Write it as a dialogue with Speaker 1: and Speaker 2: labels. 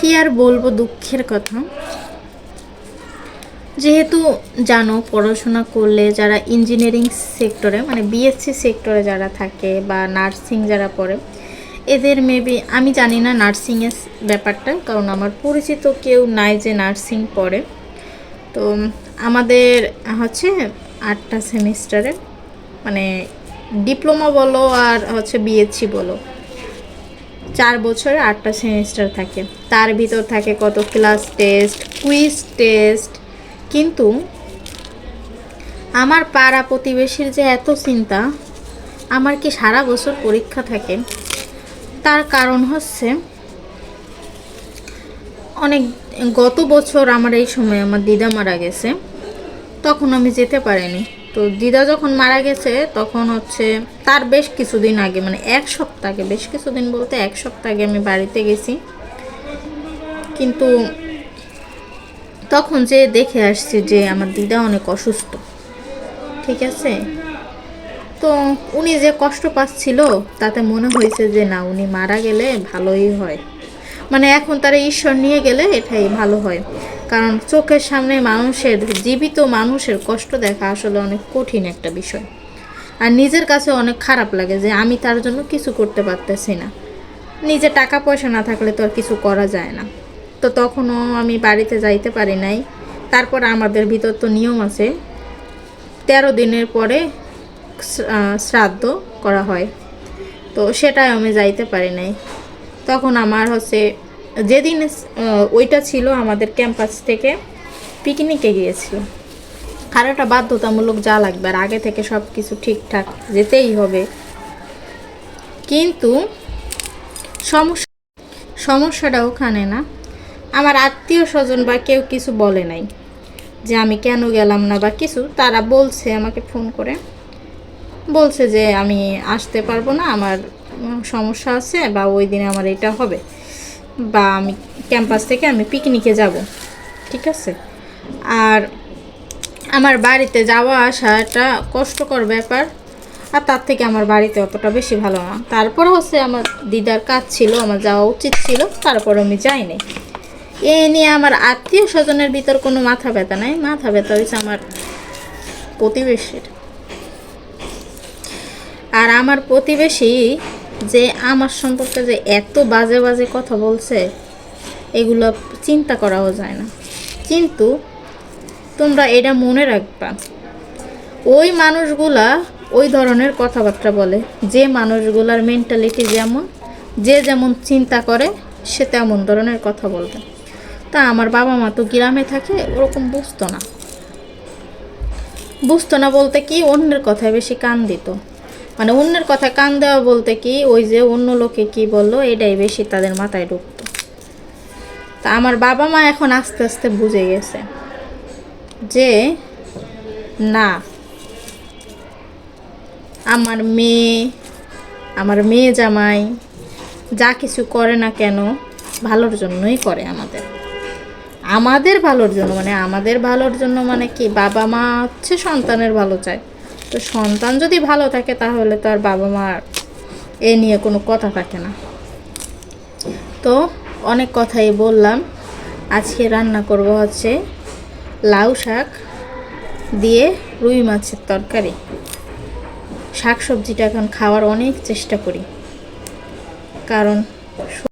Speaker 1: কি আর বলব দুঃখের কথা? যেহেতু জানো, পড়াশোনা করলে যারা ইঞ্জিনিয়ারিং সেক্টরে মানে বিএসসি সেক্টরে যারা থাকে বা নার্সিং যারা পড়ে, এদের মেবি আমি জানি না নার্সিংয়ের ব্যাপারটা, কারণ আমার পরিচিত কেউ নাই যে নার্সিং পড়ে। তো আমাদের হচ্ছে আটটা সেমিস্টারে মানে ডিপ্লোমা বলো আর হচ্ছে বিএসসি বলো। চার বছরে আটটা সেমিস্টার থাকে। তার ভিতর থাকে কত ক্লাস টেস্ট কুইজ টেস্ট কিন্তু আমার পাড়া প্রতিবেশীর যে এত চিন্তা, আমার কি সারা বছর পরীক্ষা থাকে? তার কারণ হচ্ছে অনেক, গত বছর আমার এই সময় আমার দিদা মারা গেছে। তখন আমি যেতে পারিনি। তো দিদা যখন মারা গেছে, তখন হচ্ছে তার বেশ কিছুদিন আগে মানে এক সপ্তাহ বেশ কিছুদিন বলতে এক সপ্তাহ আগে আমি বাড়িতে গেছি। কিন্তু তখন যে দেখে আসছি যে আমার দিদা অনেক অসুস্থ, ঠিক আছে? তো উনি যে কষ্ট পাচ্ছিল, তাতে মনে হয়েছে যে না, উনি মারা গেলে ভালোই হয়। মানে এখন তারা ঈশ্বর নিয়ে গেলে এটাই ভালো হয়। কারণ চোখের সামনে মানুষের, জীবিত মানুষের কষ্ট দেখা আসলে অনেক কঠিন একটা বিষয়। আর নিজের কাছে অনেক খারাপ লাগে যে আমি তার জন্য কিছু করতে পারতেছি না। নিজে টাকা পয়সা না থাকলে তো আর কিছু করা যায় না। তো তখনও আমি বাড়িতে যাইতে পারি নাই। তারপর আমাদের ভিতর তো নিয়ম আছে। তেরো দিনের পরে শ্রাদ্ধ করা হয়। তো সেটাই আমি যাইতে পারি নাই। তখন আমার হচ্ছে যেদিন ওইটা ছিল আমাদের ক্যাম্পাস থেকে পিকনিকে গিয়েছিল। আর একটা বাধ্যতামূলক যা লাগবে আর আগে থেকে সব কিছু ঠিকঠাক যেতেই হবে। কিন্তু সমস্যা, সমস্যাটা ওখানে না। আমার আত্মীয় স্বজন বা কেউ কিছু বলে নাই যে আমি কেন গেলাম না বা কিছু, তারা বলছে, আমাকে ফোন করে। বলছে যে আমি আসতে পারব না, আমার সমস্যা আছে বা ওই দিনে আমার এটা হবে। বা আমি ক্যাম্পাস থেকে আমি পিকনিকে যাব, ঠিক আছে? আর আমার বাড়িতে যাওয়া আসা একটা কষ্টকর ব্যাপার, আর তার থেকে আমার বাড়িতে অতটা বেশি ভালো না। তারপর হচ্ছে আমার দিদার কাজ ছিল, আমার যাওয়া উচিত ছিল, তারপর আমি যাইনি। এ নিয়ে আমার আত্মীয় স্বজনের ভিতর কোনো মাথা ব্যথা নাই, মাথা ব্যথা হয়েছে আমার প্রতিবেশীর। আর আমার প্রতিবেশী যে আমার সম্পর্কে যে এত বাজে বাজে কথা বলছে, এগুলো চিন্তা করাও যায় না। কিন্তু তোমরা এটা মনে রাখবা, ওই মানুষগুলা ওই ধরনের কথাবার্তা বলে। যে মানুষগুলার মেন্টালিটি যেমন, যে যেমন চিন্তা করে, সে তেমন ধরনের কথা বলবে। তা আমার বাবা মা তো গ্রামে থাকে, ওরকম বুঝতো না। বুঝতো না বলতে কি অন্যের কথায় বেশি কান দিত। মানে অন্যের কথা কান দেওয়া বলতে কি, ওই যে অন্য লোকে কি বলল, এটাই বেশি তাদের মাথায় ঢুকতো। তা আমার বাবা মা এখন আস্তে আস্তে বুঝে গেছে যে, না, আমার মেয়ে আমার মেয়ে জামাই যা কিছু করে না কেন, ভালোর জন্যই করে আমাদের। আমাদের ভালোর জন্য মানে আমাদের ভালোর জন্য মানে কি, বাবা মা হচ্ছে সন্তানের ভালো চায়। তো সন্তান যদি ভালো থাকে, তাহলে তো আর বাবা মার এ নিয়ে কোনো কথা থাকে না। তো অনেক কথাই বললাম। আজকে রান্না করব হচ্ছে লাউ শাক দিয়ে রুই মাছের তরকারি। শাক সবজিটা এখন খাওয়ার অনেক চেষ্টা করি। কারণ